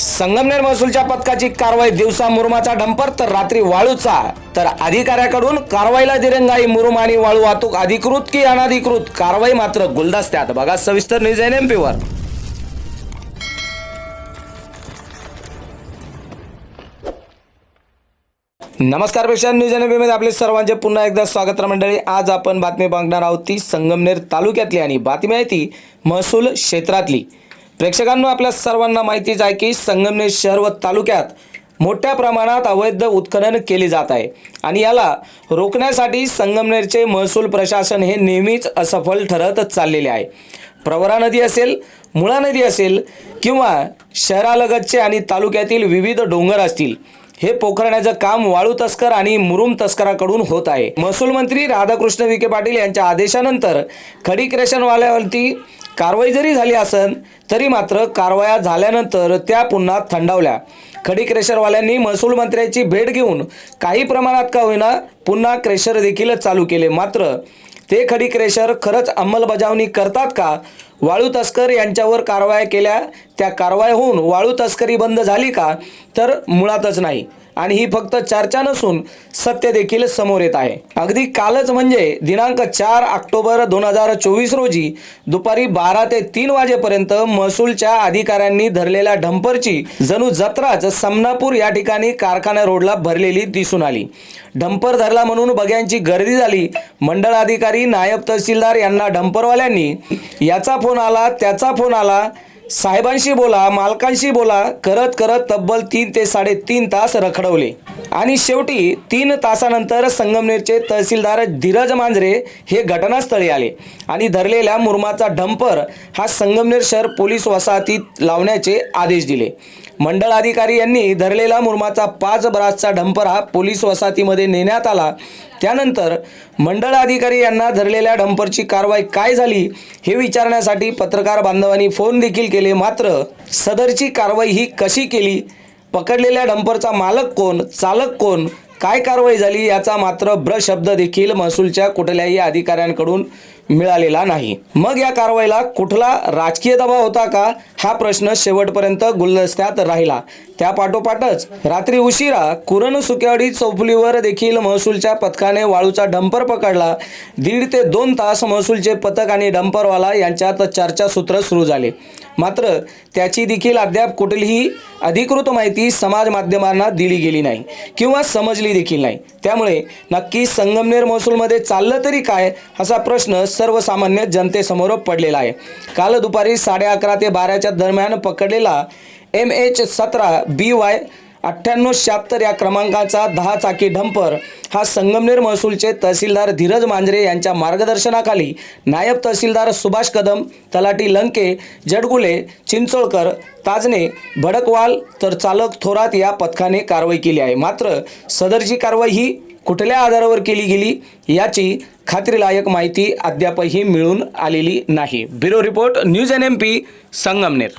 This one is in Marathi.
संगमनेर महसूलच्या पथकाची कारवाई दिवसा मुरुमाचा डंपर तर रात्री वाळूचा. तर अधिकाऱ्याकडून कारवाईला दिरंगाई मुरुम आणि वाळू वाहतूक अधिकृत की अनधिकृत? कारवाई मात्र गुलदस्त्यात. बघा सविस्तर न्यूज एन एम वर. नमस्कारपेक्षा न्यूज एनमध्ये आपले सर्वांचे पुन्हा एकदा स्वागत मंडळी. आज आपण बातमी बघणार आहोत ती संगमनेर तालुक्यातली आणि बातमी आहे ती महसूल क्षेत्रातली. प्रेक्षकांना आपल्या सर्वांना माहितीच आहे की संगमनेर शहर व तालुक्यात मोठ्या प्रमाणात अवैध उत्खनन केले जात आहे. आणि याला रोखण्यासाठी संगमनेरचे महसूल प्रशासन हे नेहमीच असफल ठरत चाललेले आहे. प्रवरा नदी असेल मुळा नदी असेल किंवा शहरालगतचे आणि तालुक्यातील विविध डोंगर असतील हे पोखरण्याचं काम वाळू तस्कर आणि मुरुम तस्कराकडून होत आहे. महसूल मंत्री राधाकृष्ण विखे पाटील यांच्या आदेशानंतर खडी क्रेशनवाल्यावरती कारवाई जरी झाली असन तरी मात्र कारवाया झाल्यानंतर त्या पुन्हा थंडावल्या. खडी क्रेशरवाल्यांनी महसूल मंत्र्याची भेट घेऊन काही प्रमाणात का होईना पुन्हा क्रेशर देखील चालू केले. मात्र ते खडी क्रेशर खरंच अंमलबजावणी करतात का वाळू तस्कर यांच्यावर कारवाया केल्या. त्या कारवाया होऊन वाळू तस्करी बंद झाली का? तर मुळातच नाही. आणि ही फक्त चर्चा नसून सत्य देखील समोर येत आहे. अगदी कालच म्हणजे दिनांक चार ऑक्टोबर दोन हजार चोवीस रोजी दुपारी बारा ते तीन वाजेपर्यंत महसूलच्या अधिकाऱ्यांनी धरलेल्या डंपरची जणू जत्राच समनापूर या ठिकाणी कारखाना रोडला भरलेली दिसून आली. डंपर धरला म्हणून बघ्यांची गर्दी झाली. मंडळ अधिकारी नायब तहसीलदार यांना डंपरवाल्यांनी याचा फोन आला त्याचा फोन आला. साहेबांशी बोला मालकांशी बोला. करत करत तब्बल तीन ते साडेतीन तास रखडवले. आणि शेवटी तीन तासानंतर संगमनेरचे तहसीलदार धीरज मांजरे हे घटनास्थळी आले आणि धरलेल्या मुरमाचा डंपर हा संगमनेर शहर पोलीस वसाहतीत लावण्याचे आदेश दिले. मंडळ अधिकारी यांनी धरलेला मुरमाचा पाच ब्रासचा डंपर हा पोलीस वसाहतीमध्ये नेण्यात आला. त्यानंतर मंडळ अधिकारी यांना धरलेल्या डंपरची कारवाई काय झाली हे विचारण्यासाठी पत्रकार बांधवांनी फोन देखील केले. मात्र सदरची कारवाई ही कशी केली? पकडलेल्या डंपरचा मालक कोण? चालक कोण? काय कारवाई झाली याचा मात्र ब्र शब्द देखील महसूलच्या कुठल्याही अधिकाऱ्यांकडून मिळालेला नाही. मग या कारवाईला कुठला राजकीय दबाव होता का? हा प्रश्न शेवटपर्यंत गुलदस्त्यात राहिला. त्या पाठोपाठच रात्री उशिरा कुरण सुकेवाडी चौफुलीवर देखील महसूलच्या पथकाने वाळूचा डंपर पकडला. दीड ते दोन तास महसूलचे पथक आणि डंपरवाला यांच्यात चर्चासूत्र सुरू झाले. मात्र त्याची देखील अद्याप कुठलीही अधिकृत माहिती समाज माध्यमांना दिली गेली नाही किंवा समजली देखील नाही. त्यामुळे नक्की संगमनेर महसूलमध्ये चाललं तरी काय असा प्रश्न सर्वसामान्य जनतेसमोर पडलेला आहे. काल दुपारी साडे अकरा ते बाराच्या दरम्यान पकडलेला एम एच सतरा बी वाय अठ्ठ्याण्णव शहात्तर या क्रमांकाचा दहा चाकी डंपर हा संगमनेर महसूलचे तहसीलदार धीरज मांजरे यांच्या मार्गदर्शनाखाली नायब तहसीलदार सुभाष कदम तलाटी लंके जडगुले चिंचोळकर ताजने भडकवाल तर चालक थोरात या पथकाने कारवाई केली आहे. मात्र सदरची कारवाई ही कुठल्या आधारावर केली गेली याची खात्रीलायक माहिती अद्यापही मिळून आलेली नाही. Bureau report news N M P Sangamner.